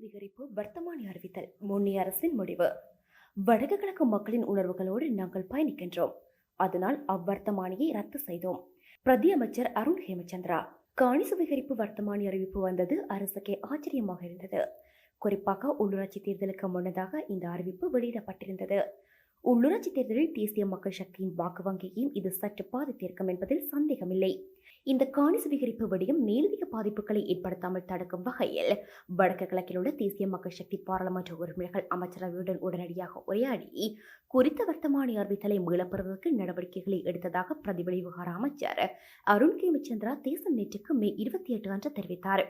சுவீகரிப்பு வர்த்தமானி அறிவித்தல் முன்னிய அரசின் முடிவு. வடக்கு கிழக்கு மக்களின் உணர்வுகளோடு நாங்கள் பயணிக்கின்றோம். அதனால் அவ்வர்த்தமானியை ரத்து செய்தோம். பிரதி அமைச்சர் அருண் ஹேமச்சந்திரா காணி சுவீகரிப்பு வர்த்தமானி அறிவிப்பு வந்தது அரசுக்கே ஆச்சரியமாக இருந்தது. குறிப்பாக உள்ளூராட்சி தேர்தலுக்கு முன்னதாக இந்த அறிவிப்பு வெளியிடப்பட்டிருந்தது. உள்ளூராட்சி தேர்தலில் தேசிய மக்கள் சக்தியின் வாக்கு வங்கியையும் இது சற்று பாதித்திருக்கும் என்பதில் சந்தேகமில்லை. இந்த காணி சுவீகரிப்பு விடயம் மேலதிக பாதிப்புகளை ஏற்படுத்தாமல் தடுக்கும் வகையில் வடக்கு கிழக்கில் உள்ள தேசிய மக்கள் சக்தி பாராளுமன்ற உறுப்பினர்கள் அமைச்சரவையுடன் உடனடியாக உரையாடி குறித்த வர்த்தமானி அறிவித்தலை மீளப்பெறுவதற்கு நடவடிக்கைகளை எடுத்ததாக பிரதிபலி விவகார அமைச்சர் அருண் கேமிச்சந்திரா தேசம் நேற்றுக்கு மே இருபத்தி எட்டு அன்று தெரிவித்தார்.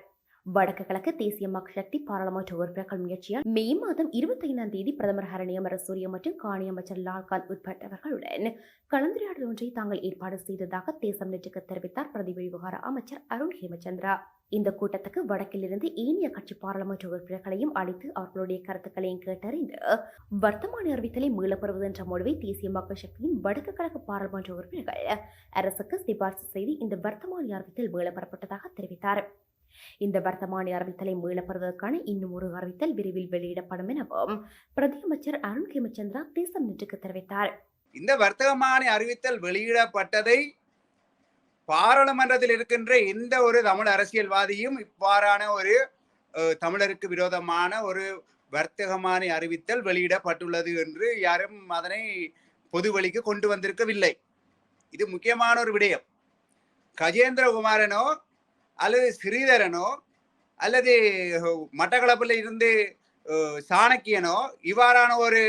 வடக்கு கிழக்கு தேசிய மக்கள் சக்தி பாராளுமன்ற உறுப்பினர்கள் முயற்சியால் மே மாதம் இருபத்தி ஐந்தாம் தேதி பிரதமர் ஹரணியமர சூரிய மற்றும் காணி அமைச்சர் லால்காந்த் உட்பட்டவர்களுடன் கலந்துரையாடல் ஒன்றை தாங்கள் ஏற்பாடு செய்ததாக தேசம் நேற்றுக்கு தெரிவித்தார் பிரதி விவகார அமைச்சர் அருண் ஹேமச்சந்திரா. இந்த கூட்டத்துக்கு வடக்கிலிருந்து ஏனைய கட்சி பாராளுமன்ற உறுப்பினர்களையும் அழைத்து அவர்களுடைய கருத்துக்களையும் கேட்டறிந்து வர்த்தமான அறிவித்தலை மீளப்பெறுவது என்ற முடிவை தேசிய மக்கள் சக்தியின் வடக்கு கழக பாராளுமன்ற உறுப்பினர்கள் அரசுக்கு சிபார்சு செய்து இந்த வர்த்தமான அறிவித்தல் மீளப்பெறப்பட்டதாக தெரிவித்தார். இந்த வர்த்தமானி அறிவித்தலை மீளப்பெறுவதற்கான இன்னும் ஒரு அறிவித்தல் விரைவில் வெளியிடப்படும் எனவும் பிரதி அமைச்சர் அருண் ஹேமச்சந்திரா தேசம் நேற்றுக்கு தெரிவித்தார். இந்த வர்த்தகமான அறிவித்தல் வெளியிடப்பட்டதை பாராளுமன்றத்தில் இருக்கின்ற எந்த ஒரு தமிழ் அரசியல்வாதியும் இவ்வாறான ஒரு அஹ், தமிழருக்கு விரோதமான ஒரு வர்த்தகமான அறிவித்தல் வெளியிடப்பட்டுள்ளது என்று யாரும் அதனை பொது வழிக்கு கொண்டு வந்திருக்கவில்லை. இது முக்கியமான ஒரு விடயம். கஜேந்திரகுமாரனோ அல்லது ஸ்ரீதரனோ அல்லது மட்டக்களப்பில் இருந்து சாணக்கியனோ இவ்வாறான ஒரு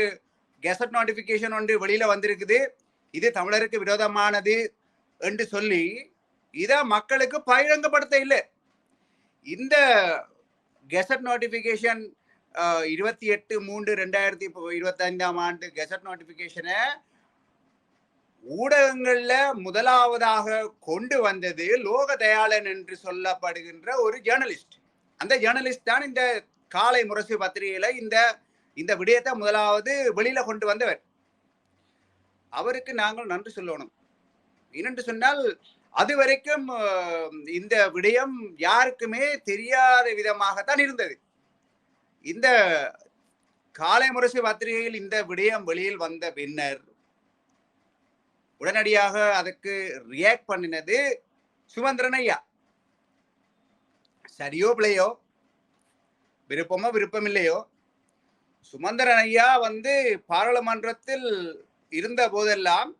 கெசட் நோட்டிபிகேஷன் ஒன்று வெளியில வந்திருக்குது. இது தமிழருக்கு விரோதமானது என்று சொல்லி இதை மக்களுக்கு பகிரங்கப்படுத்த இல்லை. இந்த கெசட் நோட்டிபிகேஷன் இருபத்தி எட்டு மூன்று ரெண்டாயிரத்தி இருபத்தி ஐந்தாம் ஆண்டு கெசட் நோட்டிபிகேஷனை ஊடகங்கள்ல முதலாவதாக கொண்டு வந்தது லோக தயாளன் என்று சொல்லப்படுகின்ற ஒரு ஜேர்னலிஸ்ட் அந்த ஜேர்னலிஸ்ட் தான் இந்த காலை முரசு பத்திரிகையில இந்த இந்த விடயத்தை முதலாவது வெளியில கொண்டு வந்தவர். அவருக்கு நாங்கள் நன்றி சொல்லணும். ஏனென்று சொன்னால் அது வரைக்கும் இந்த விடயம் யாருக்குமே தெரியாத விதமாகத்தான் இருந்தது. இந்த காலை முரசு பத்திரிகையில் இந்த விடயம் வெளியில் வந்த பின்னர் உடனடியாக அதுக்கு ரியாக்ட் பண்ணினது சுமந்திரன் ஐயா. சரியோ பிள்ளையோ? விருப்பமோ விருப்பமில்லையோ? சுமந்திரன் ஐயா வந்து பாராளுமன்றத்தில் இருந்த போதெல்லாம்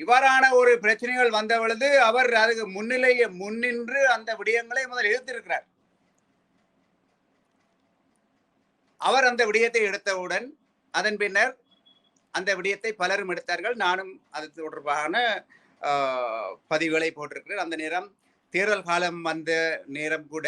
இவ்வாறான ஒரு பிரச்சனைகள் வந்த பொழுது அவர் அதுக்கு முன்னிலையை முன்னின்று அந்த விடயங்களை முதல் எடுத்திருக்கிறார். அவர் அந்த விடயத்தை எடுத்தவுடன் அதன் பின்னர் அந்த விடயத்தை பலரும் எடுத்தார்கள். நானும் அது தொடர்பான பதிவுகளை போட்டிருக்கிறேன். அந்த நேரம் தேர்தல் காலம் வந்த நேரம் கூட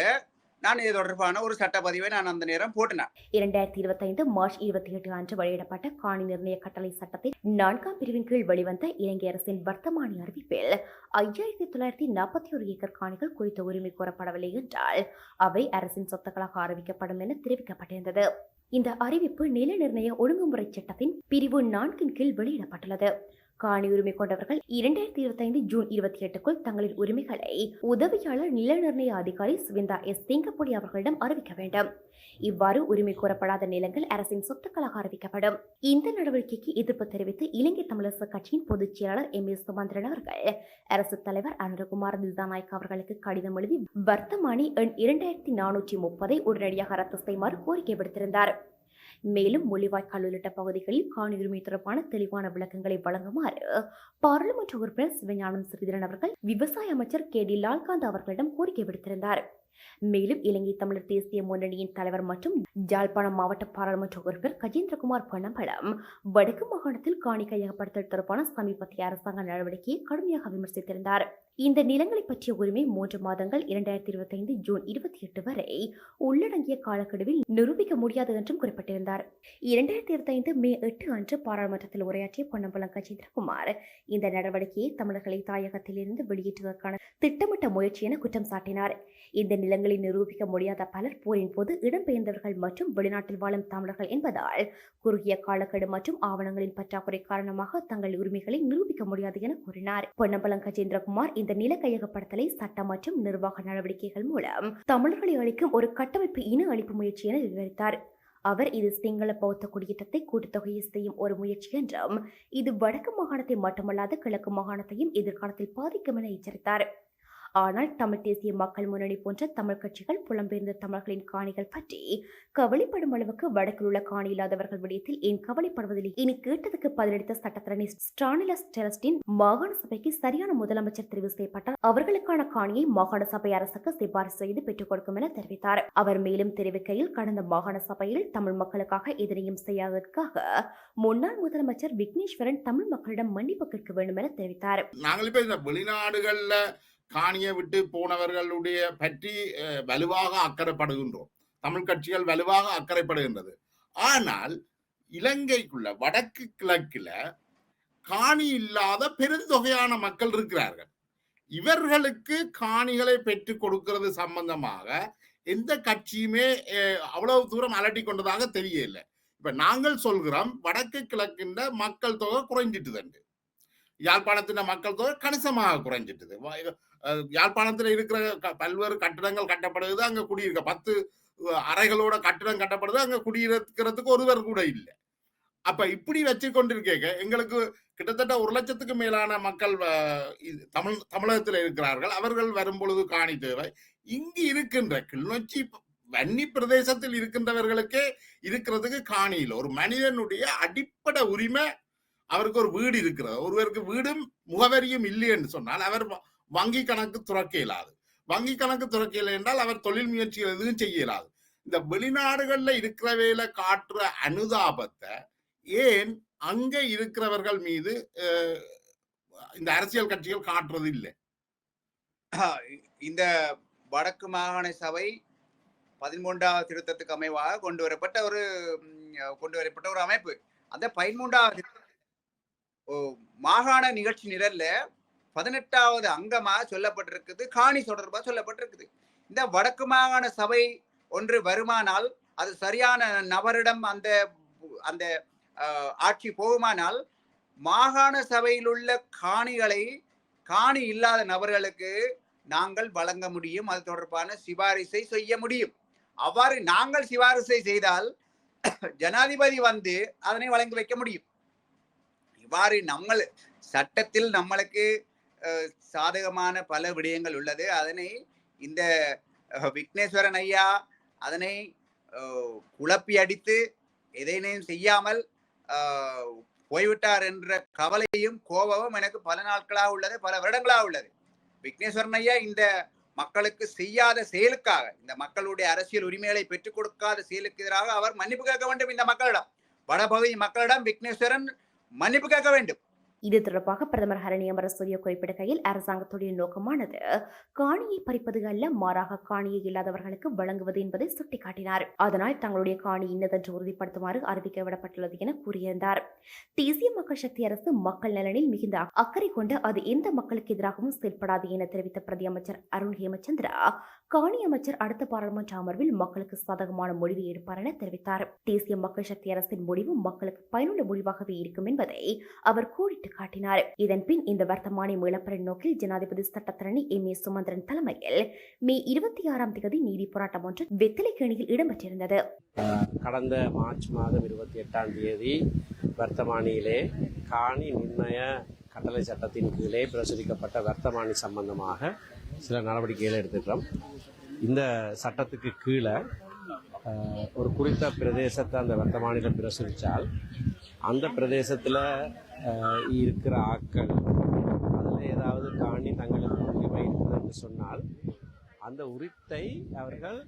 நான் இது தொடர்பான ஒரு சட்ட நான் அந்த நேரம் போட்டினேன். இரண்டாயிரத்தி இருபத்தைந்து மார்ச் இருபத்தி எட்டு அன்று வெளியிடப்பட்ட காணி நிர்ணய கட்டளை சட்டத்தின் நான்காம் பிரிவின் கீழ் வெளிவந்த இலங்கை அரசின் வர்த்தமானி அறிவிப்பில் ஐயாயிரத்தி தொள்ளாயிரத்தி நாற்பத்தி ஒரு ஏக்கர் காணிகள் குறித்த உரிமை கோரப்படவில்லை என்றால் அவை அரசின் சொத்துக்களாக அறிவிக்கப்படும் என தெரிவிக்கப்பட்டிருந்தது. இந்த அறிவிப்பு நில நிர்ணய ஒழுங்குமுறை சட்டத்தின் பிரிவு நான்கின் கீழ் வெளியிடப்பட்டுள்ளது. காணி உரிமை கொண்டவர்கள் இரண்டாயிரத்தி இருபத்தைந்து ஜூன் இருபத்தி எட்டுக்குள் தங்களின் உரிமைகளை உதவியாளர் நில நிர்ணய அதிகாரி சுவிந்தா எஸ். சிங்கப்பொடி அவர்களிடம் அறிவிக்க வேண்டும். இவ்வாறு உரிமை கோரப்படாத நிலங்கள் அரசின் சொத்துக்களாக அறிவிக்கப்படும். இந்த நடவடிக்கைக்கு எதிர்ப்பு தெரிவித்து இலங்கை தமிழரசு கட்சியின் பொதுச் செயலாளர் எம். எஸ் சுமந்திரன் அவர்கள் அரசு தலைவர் அனுரகுமார் தில்தாநாயக் அவர்களுக்கு கடிதம் எழுதி வர்த்தமானி எண் இரண்டாயிரத்தி நானூற்றி முப்பதை உடனடியாக ரத்து செய்யுமாறு கோரிக்கை விடுத்திருந்தார். மேலும் முள்ளிவாய்க்கால் உள்ளிட்ட பகுதிகளில் காணி உரிமை தொடர்பான தெளிவான விளக்கங்களை வழங்குமாறு பாராளுமன்ற உறுப்பினர் சிவஞானம் ஸ்ரீதரன் அவர்கள் விவசாய அமைச்சர் கே டி லால்காந்த் அவர்களிடம் கோரிக்கை விடுத்திருந்தார். மேலும் இலங்கை தமிழர் தேசிய முன்னணியின் தலைவர் மற்றும் ஜாழ்ப்பாணம் மாவட்ட பாராளுமன்ற உறுப்பினர் கஜேந்திரகுமார் பொன்னம்பலம் வடக்கு மாகாணத்தில் காணி கையகப்படுத்தல் தொடர்பான சமீபத்திய அரசாங்க நடவடிக்கையை கடுமையாக விமர்சித்திருந்தார். இந்த நிலங்களை பற்றிய உரிமை மூன்று மாதங்கள் இரண்டாயிரத்தி இருபத்தைந்து ஜூன் இருபத்தி எட்டு வரை உள்ளடங்கிய காலக்கெடுவில் நிரூபிக்க முடியாது என்றும் குறிப்பிட்டிருந்தார். இரண்டாயிரத்தி இருபத்தைந்து மே எட்டு அன்று பாராளுமன்றத்தில் உரையாற்றிய பொன்னம்பலம் கஜேந்திரகுமார் இந்த நடவடிக்கையை தமிழர்களை தாயகத்திலிருந்து வெளியேற்றுவதற்கான திட்டமிட்ட முயற்சி என குற்றம் சாட்டினார். இந்த நிலங்களை நிரூபிக்க முடியாத பலர் போரின் போது இடம்பெயர்ந்தவர்கள் மற்றும் வெளிநாட்டில் வாழும் தமிழர்கள் என்பதால் குறுகிய காலக்கெடு மற்றும் ஆவணங்களின் பற்றாக்குறை காரணமாக தங்கள் உரிமைகளை நிரூபிக்க முடியாது என கூறினார். பொன்னம்பலம் கஜேந்திரகுமார் இந்த நில கையகப்படுத்தலை சட்ட மற்றும் நிர்வாக நடவடிக்கைகள் மூலம் தமிழர்களை அளிக்கும் ஒரு கட்டமைப்பு இன அழிப்பு முயற்சி என விவரித்தார். அவர் இது சிங்கள பௌத்த குடியேற்றத்தை கூட்டுத்தொகையை செய்யும் ஒரு முயற்சி என்றும் இது வடக்கு மாகாணத்தை மட்டுமல்லாது கிழக்கு மாகாணத்தையும் எதிர்காலத்தில் பாதிக்கும் என எச்சரித்தார். ஆனால் தமிழ் தேசிய மக்கள் முன்னணி போன்ற தமிழ் கட்சிகள் புலம்பெயர்ந்த தமிழர்களின் காணிகள் பற்றி கவலைப்படும் அளவுக்கு வடக்கில் உள்ள காணி இல்லாதவர்கள் விடயத்தில் ஏன் கவலைப்படுவதில்லை? இனி கேட்டதுக்கு பதிலளித்த சட்டத்தரணி ஸ்டானிலஸ் டெரஸ்டின் மாகாண சபைக்கு சரியான முதலமைச்சர் தெரிவு செய்யப்பட்டால் அவர்களுக்கான காணியை மாகாண சபை அரசுக்கு சிபாரிசு செய்து பெற்றுக் கொடுக்கும் என தெரிவித்தார். அவர் மேலும் தெரிவிக்கையில் கடந்த மாகாண சபையில் தமிழ் மக்களுக்காக எதனையும் செய்யாததற்காக முன்னாள் முதலமைச்சர் விக்னேஸ்வரன் தமிழ் மக்களிடம் மன்னிப்பு கேட்க வேண்டும் என தெரிவித்தார். நாங்கள் இப்ப இந்த வெளிநாடுகள்ல காணியை விட்டு போனவர்களுடைய பற்றி வலுவாக அக்கறைப்படுகின்றோம். தமிழ் கட்சிகள் வலுவாக அக்கறைப்படுகின்றது. ஆனால் இலங்கைக்குள்ள வடக்கு கிழக்குல காணி இல்லாத பெருந்தொகையான மக்கள் இருக்கிறார்கள். இவர்களுக்கு காணிகளை பெற்றுக் கொடுக்கிறது சம்பந்தமாக எந்த கட்சியுமே அஹ், அவ்வளவு தூரம் அலட்டி கொண்டதாக தெரியல இப்ப நாங்கள் சொல்கிறோம் வடக்கு கிழக்கின்ற மக்கள் தொகை குறைஞ்சிட்டுதுண்டு யாழ்ப்பாணத்தின் மக்கள் தொகை கணிசமாக குறைஞ்சிட்டுது. யாழ்ப்பாணத்துல இருக்கிற க- பல்வேறு கட்டிடங்கள் கட்டப்படுது அங்க குடியிருக்க பத்து அறைகளோட கட்டிடம் கட்டப்படுது அங்க குடியிருக்கிறதுக்கு ஒருவர் கூட இல்லை. அப்ப இப்படி வச்சு கொண்டிருக்க எங்களுக்கு கிட்டத்தட்ட ஒரு லட்சத்துக்கு மேலான மக்கள் இது- தமிழ் தமிழகத்தில் இருக்கிறார்கள். அவர்கள் வரும் பொழுது காணி தேவை. இங்கு இருக்கின்ற கிளிநொச்சி வன்னி பிரதேசத்தில் இருக்கின்றவர்களுக்கே இருக்கிறதுக்கு காணி இல்லை. ஒரு மனிதனுடைய அடிப்படை உரிமை அவருக்கு ஒரு வீடு இருக்கிறது. ஒருவருக்கு வீடும் முகவரியும் இல்லை என்று சொன்னால் அவர் வங்கி கணக்கு துறக்க இயலாது. வங்கி கணக்கு துறக்க இல்லை என்றால் அவர் தொழில் முயற்சிகள் எதுவும் செய்ய இயலாது. இந்த வெளிநாடுகள்ல இருக்கிறவையில காட்டுற அனுதாபத்தை ஏன் அங்க இருக்கிறவர்கள் மீது இந்த அரசியல் கட்சிகள் காட்டுறது இல்லை? இந்த வடக்கு மாகாண சபை பதிமூன்றாவது திருத்தத்துக்கு அமைவாக கொண்டு வரப்பட்ட ஒரு கொண்டு வரப்பட்ட ஒரு அமைப்பு. அந்த பதிமூன்றாவது ஓ, மாகாண நிகழ்ச்சி நிரல்ல பதினெட்டாவது அங்கமாக சொல்லப்பட்டிருக்குது காணி தொடர்பாக சொல்லப்பட்டிருக்குது. இந்த வடக்கு மாகாண சபை ஒன்று வருமானால் அது சரியான நபரிடம் அந்த அந்த ஆட்சி போகுமானால் மாகாண சபையில் உள்ள காணிகளை காணி இல்லாத நபர்களுக்கு நாங்கள் வழங்க முடியும். அது தொடர்பான சிபாரிசை செய்ய முடியும். அவ்வாறு நாங்கள் சிபாரிசை செய்தால் ஜனாதிபதி வந்து அதனை வழங்கி வைக்க முடியும். இவ்வாறு நம்ம சட்டத்தில் நம்மளுக்கு சாதகமான பல விடயங்கள் உள்ளது. அதனை இந்த விக்னேஸ்வரன் ஐயா அதனை குழப்பி அடித்து எதையும் செய்யாமல் போய்விட்டார் என்ற கவலையும் கோபமும் எனக்கு பல நாட்களாக உள்ளது பல வருடங்களாக உள்ளது. விக்னேஸ்வரன் ஐயா இந்த மக்களுக்கு செய்யாத செயலுக்காக இந்த மக்களுடைய அரசியல் உரிமைகளை பெற்றுக் கொடுக்காத செயலுக்கு எதிராக அவர் மன்னிப்பு கேட்க வேண்டும் இந்த மக்களிடம். வடபகுதி மக்களிடம் விக்னேஸ்வரன் மன்னிப்பு கேட்க வேண்டும். இது தொடர்பாக பிரதமர் ஹரணி அமரசூரிய குறிப்பிடுகையில் அரசாங்கத்துடைய நோக்கமானது காணியை பறிப்பது அல்ல மாறாக காணியை இல்லாதவர்களுக்கு வழங்குவது என்பதை சுட்டிக்காட்டினார். அதனால் தங்களுடைய காணி இன்னதென்று உறுதிப்படுத்துமாறு அறிவிக்க விடப்பட்டுள்ளது என கூறியிருந்தார். தேசிய மக்கள் சக்தி அரசு மக்கள் நலனில் மிகுந்த அக்கறை கொண்டு அது எந்த மக்களுக்கு எதிராகவும் செயல்படாது என தெரிவித்த பிரதி அமைச்சர் அருண் ஹேமச்சந்திரா காணி அமைச்சர் அடுத்த பாராளுமன்ற அமர்வில் மக்களுக்கு சாதகமான முடிவு எடுப்பார் என தெரிவித்தார். தேசிய மக்கள் சக்தி அரசின் முடிவு மக்களுக்கு பயனுள்ள முடிவாகவே இருக்கும் என்பதை அவர் கூறிட்டு காட்டினார். இதன்பின் இந்த வர்த்தமானி மீளப்பெற நோக்கில் ஜனாதிபதி சட்டத்தரணி எம். ஏ. சுமந்திரன் தலைமையில் மே இருபத்தி ஆறாம் தேதி நீதி போராட்டம் ஒன்று வெத்திலைக்கேணியில் இடம்பெற்றிருந்தது. கடந்த மார்ச் மாதம் இருபத்தி எட்டாம் தேதி வர்த்தமானியிலே காணி நிர்ணய கட்டளை சட்டத்தின் கீழே பிரசுரிக்கப்பட்ட வர்த்தமானி சம்பந்தமாக சில நடவடிக்கைகளை எடுத்துக்கிறோம் இந்த சட்டத்துக்கு கீழே ஒரு குறித்த பிரதேசத்தை அந்த வர்த்தமானியில் பிரசுரித்தால் அந்த பிரதேசத்தில் இருக்கிற ஆக்கள் அதில் ஏதாவது காணி தங்களுக்கு உரிமை இருக்குது என்று சொன்னால் அந்த உரித்தை அவர்கள்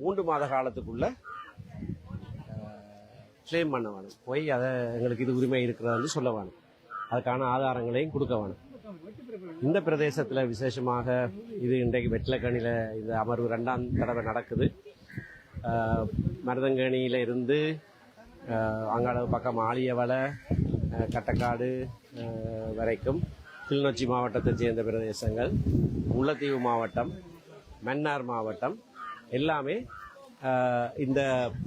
மூன்று மாத காலத்துக்குள்ள கிளைம் பண்ண வேணும். போய் அதை எங்களுக்கு இது உரிமை இருக்கிறதுன்னு சொல்ல வேணும். அதுக்கான ஆதாரங்களையும் கொடுக்க வேணும். இந்த பிரதேசத்தில் விசேஷமாக இது இன்றைக்கு வெட்டிலக்கணியில் இந்த அமர்வு ரெண்டாம் தடவை நடக்குது. மருதங்கணியில் மருதங்கணியில இருந்து அஹ், பக்கம் ஆலியவலை கட்டக்காடு வரைக்கும் கிளிநொச்சி மாவட்டத்தைச் சேர்ந்த பிரதேசங்கள் முல்லைத்தீவு மாவட்டம் மன்னார் மாவட்டம் எல்லாமே இந்த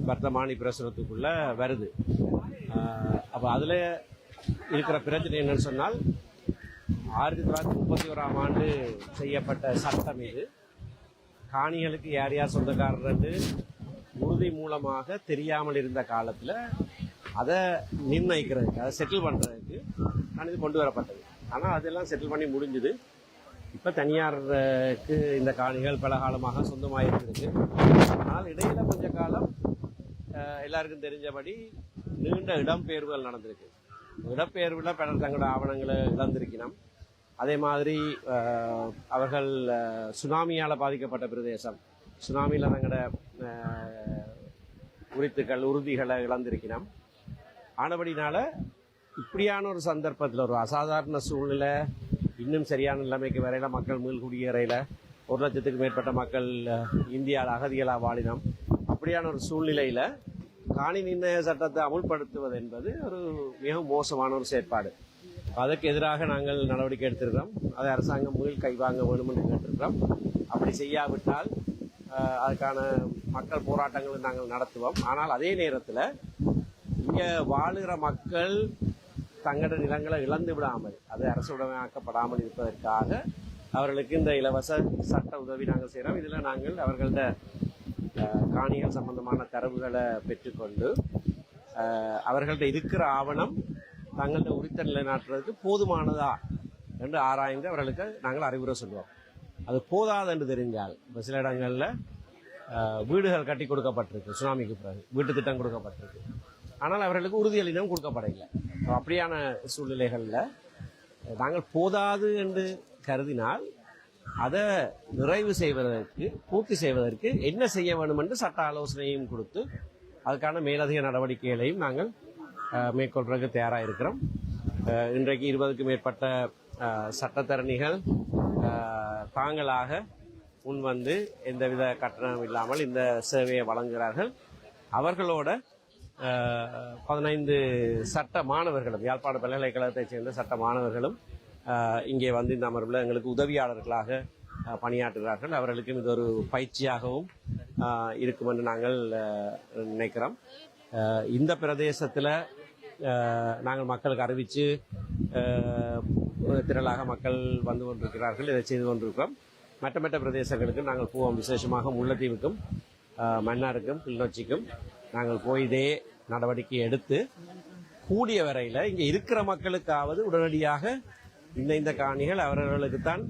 வர்த்தமானி பிரசுரத்துக்குள்ளே வருது. அப்போ அதில் இருக்கிற பிரச்சனை என்னன்னு சொன்னால் ஆயிரத்தி தொள்ளாயிரத்தி முப்பத்தி ஓராம் ஆண்டு செய்யப்பட்ட சட்டம் இது. காணிகளுக்கு யார் யார் சொந்தக்காரர்னு உறுதி மூலமாக தெரியாமல் இருந்த காலத்தில் அதை நிர்ணயிக்கிறதுக்கு அதை செட்டில் பண்ணுறதுக்கு நான் இது கொண்டு வரப்பட்டது. ஆனால் அதெல்லாம் செட்டில் பண்ணி முடிஞ்சுது. இப்போ தனியாருக்கு இந்த காணிகள் பல காலமாக சொந்தமாக இருக்கிறது ஆனால் இடையில கொஞ்ச காலம் எல்லாருக்கும் தெரிஞ்சபடி நீண்ட இடம்பெயர்வுகள் நடந்திருக்கு. இடம்பெயர்வில் பலர் தங்களோட ஆவணங்களை இழந்திருக்கணும் அதே மாதிரி அவர்கள் சுனாமியால் பாதிக்கப்பட்ட பிரதேசம். சுனாமியில் தங்களோட உரித்துக்கள் உறுதிகளை இழந்திருக்கிறோம். ஆனபடினால இப்படியான ஒரு சந்தர்ப்பத்தில் ஒரு அசாதாரண சூழ்நிலை இன்னும் சரியான நிலைமைக்கு வரையில மக்கள் மீள் குடியேறையில் ஒரு லட்சத்துக்கு மேற்பட்ட மக்கள் இந்தியாவில் அகதிகளாக வாழினோம். அப்படியான ஒரு சூழ்நிலையில் காணி நிர்ணய சட்டத்தை அமுல்படுத்துவது என்பது ஒரு மிகவும் மோசமான ஒரு செயற்பாடு. அதற்கு எதிராக நாங்கள் நடவடிக்கை எடுத்திருக்கிறோம். அதை அரசாங்கம் மீள் கைவாங்க வேண்டும் என்று கேட்டிருக்கிறோம். அப்படி செய்யாவிட்டால் அதுக்கான மக்கள் போராட்டங்களை நாங்கள் நடத்துவோம். ஆனால் அதே நேரத்தில் இங்கே வாழுகிற மக்கள் தங்களோட நிலங்களை இழந்து விடாமல் அது அரசுடமையாக்கப்படாமல் இருப்பதற்காக அவர்களுக்கு இந்த இலவச சட்ட உதவி நாங்கள் செய்கிறோம் இதில் நாங்கள் அவர்கள்ட காணிகள் சம்பந்தமான தரவுகளை பெற்றுக்கொண்டு அவர்கள்ட்ட இருக்கிற ஆவணம் தங்கள்ட்ட உரித்த நிலைநாட்டுறதுக்கு போதுமானதா என்று ஆராய்ந்து அவர்களுக்கு நாங்கள் அறிவுரை சொல்லுவோம். அது போதாது என்று தெரிஞ்சால் இப்போ சில இடங்களில் வீடுகள் கட்டி கொடுக்கப்பட்டிருக்கு. சுனாமிக்கு பிறகு வீட்டு திட்டம் கொடுக்கப்பட்டிருக்கு. ஆனால் அவர்களுக்கு உறுதியளினம் கொடுக்கப்படவில்லை. அப்படியான சூழ்நிலைகளில் நாங்கள் போதாது என்று கருதினால் அதை நிறைவு செய்வதற்கு பூர்த்தி செய்வதற்கு என்ன செய்ய வேண்டும் என்று சட்ட ஆலோசனையும் கொடுத்து அதுக்கான மேலதிக நடவடிக்கைகளையும் நாங்கள் மேற்கொள்றதுக்கு தயாராக இருக்கிறோம். இன்றைக்கு இருபதுக்கும் மேற்பட்ட சட்டத்தரணிகள் தாங்களாக முன் வந்து எந்தவித கட்டணம் இல்லாமல் இந்த சேவையை வழங்குகிறார்கள். அவர்களோட பதினைந்து சட்ட மாணவர்களும் யாழ்ப்பாண பல்கலைக்கழகத்தைச் சேர்ந்த சட்ட மாணவர்களும் இங்கே வந்து இந்த அமர்வில் எங்களுக்கு உதவியாளர்களாக பணியாற்றுகிறார்கள். அவர்களுக்கும் இது ஒரு பயிற்சியாகவும் இருக்கும் என்று நாங்கள் நினைக்கிறோம். இந்த பிரதேசத்தில் நாங்கள் மக்களுக்கு அறிவித்து திரளாக மக்கள் வந்து கொண்டிருக்கிறார்கள். இதை செய்து கொண்டிருக்கிறோம். மற்ற மற்ற பிரதேசங்களுக்கு நாங்கள் போவோம். விசேஷமாக முல்லைத்தீவுக்கும் மன்னாருக்கும் கிளிநொச்சிக்கும் நாங்கள் போய் இதே நடவடிக்கை எடுத்து கூடிய வரையில் இங்கே இருக்கிற மக்களுக்காவது உடனடியாக இந்த இந்த காணிகள் அவர்களுக்குத்தான்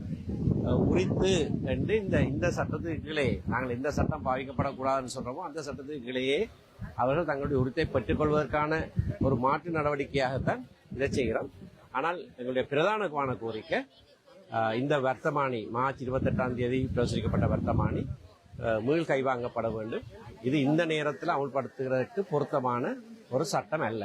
தான் உரித்து என்று இந்த இந்த சட்டத்துக்கு கீழே நாங்கள் எந்த சட்டம் பாவிக்கப்படக்கூடாதுன்னு சொல்கிறோமோ அந்த சட்டத்துக்கு கீழேயே அவர்கள் தங்களுடைய உரித்தை பெற்றுக்கொள்வதற்கான ஒரு மாற்று நடவடிக்கையாகத்தான் இதை செய்கிறோம். ஆனால் எங்களுடைய பிரதானமான கோரிக்கை இந்த வர்த்தமானி மார்ச் இருபத்தெட்டாம் தேதி பிரசுரிக்கப்பட்ட வர்த்தமானி மீள் கைவாங்கப்பட வேண்டும். இது இந்த நேரத்தில் அமுல்படுத்துகிறதுக்கு பொருத்தமான ஒரு சட்டம் அல்ல.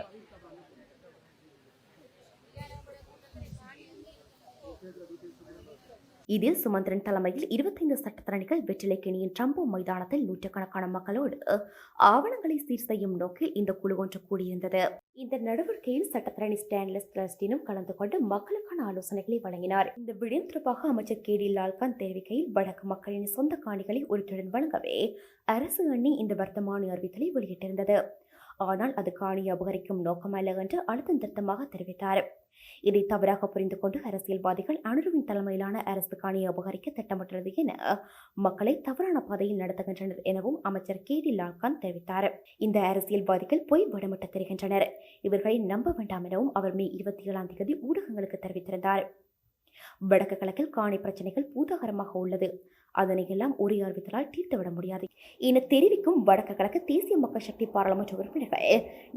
இதில் சுமந்திரன் தலைமையில் இருபத்தைந்து சட்டத்தரணிகள் வெற்றிலைக்கேணியின் ட்ரம்போ மைதானத்தில் நூற்றுக்கணக்கான மக்களோடு ஆவணங்களை சீர் செய்யும் நோக்கில் இந்த குழு ஒன்று கூடியிருந்தது. இந்த நடவடிக்கையில் சட்டத்தரணி ஸ்டேன்லெஸ் கிளஸ்டினும் கலந்து கொண்டு மக்களுக்கான ஆலோசனைகளை வழங்கினார். இந்த விடயம் தொடர்பாக அமைச்சர் கே டி லால்கான் தெரிவிக்கையில் வடக்கு மக்களின் சொந்த காணிகளை உரித்துடன் வழங்கவே அரசு அணி இந்த வர்த்தமானி அறிவித்தலை வெளியிட்டிருந்தது. ஆனால் அது காணியை அபகரிக்கும் நோக்கமல்ல என்று அழுத்தம் திருத்தமாக தெரிவித்தார். இதை தவறாக புரிந்து கொண்டு அரசியல்வாதிகள் அனுருவின் தலைமையிலான அரசு காணியை அபகரிக்க திட்டமிட்டுள்ளது என மக்களை தவறான பாதையில் நடத்துகின்றனர் எனவும் அமைச்சர் கே டி லால்கான் தெரிவித்தார். இந்த அரசியல்வாதிகள் பொய் வடமிட்டு தெரிகின்றனர். இவர்களை நம்ப வேண்டாம் எனவும் அவர் மே இருபத்தி ஏழாம் தேதி ஊடகங்களுக்கு தெரிவித்திருந்தார். வடக்கு கிழக்கில் காணி பிரச்சனைகள் பூதாகரமாக உள்ளது. அதனை எல்லாம் ஒரே அறிவித்தலால் தீர்த்துவிட முடியாது. என தெரிவிக்கும் வடக்கு கிழக்கு தேசிய மக்கள் சக்தி பாராளுமன்ற உறுப்பினர்கள்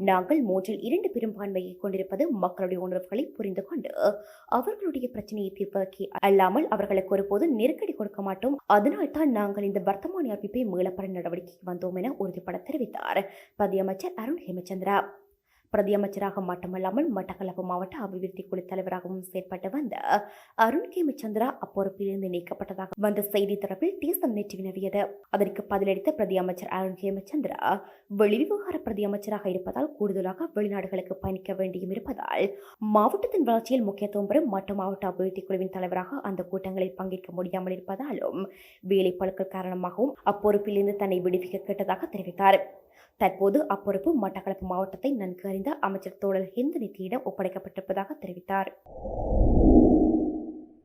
நாங்கள் மூன்றில் இரண்டு பெரும்பான்மையை கொண்டிருப்பது மக்களுடைய உணர்வுகளை புரிந்து கொண்டு அவர்களுடைய பிரச்சனையை தீர்ப்பதற்கு அல்லாமல் அவர்களுக்கு ஒருபோது நெருக்கடி கொடுக்க மாட்டோம். அதனால் தான் நாங்கள் இந்த வர்த்தமான அறிவிப்பை மீளப்பட நடவடிக்கைக்கு வந்தோம் என உறுதிபட தெரிவித்தார். பதியமைச்சர் அருண் ஹேமச்சந்திரா. பிரதியமைச்சராக மட்டுமல்லாமல் மட்டக்களப்பு மாவட்ட அபிவிருத்தி குழு தலைவராகவும் செயற்பட்டு வந்த அருண் கேமச்சந்திரா அப்பொறுப்பிலிருந்து நீக்கப்பட்டதாக வந்த செய்தி தொடர்பில் தேசம் நேற்று வினவியது. அதற்கு பதிலளித்த பிரதியமைச்சர் அருண் கேமச்சந்திரா வெளிவிவகார பிரதி அமைச்சராக இருப்பதால் கூடுதலாக வெளிநாடுகளுக்கு பயணிக்க வேண்டியும் இருப்பதால் மாவட்டத்தின் வளர்ச்சியில் முக்கியத்துவம் பெறும் மற்ற மாவட்ட அபிவிருத்தி குழுவின் தலைவராக அந்த கூட்டங்களில் பங்கேற்க முடியாமல் இருப்பதாலும் வேலைப்பழுக்கள் காரணமாகவும் அப்பொறுப்பிலிருந்து தன்னை விடுவிக்க கேட்டதாக தெரிவித்தார். தற்போது அப்பொறுப்பு மட்டக்களப்பு மாவட்டத்தை நன்கு அறிந்த அமைச்சர் தோழர் ஹிந்து நிதியிடம் ஒப்படைக்கப்பட்டிருப்பதாக தெரிவித்தார்.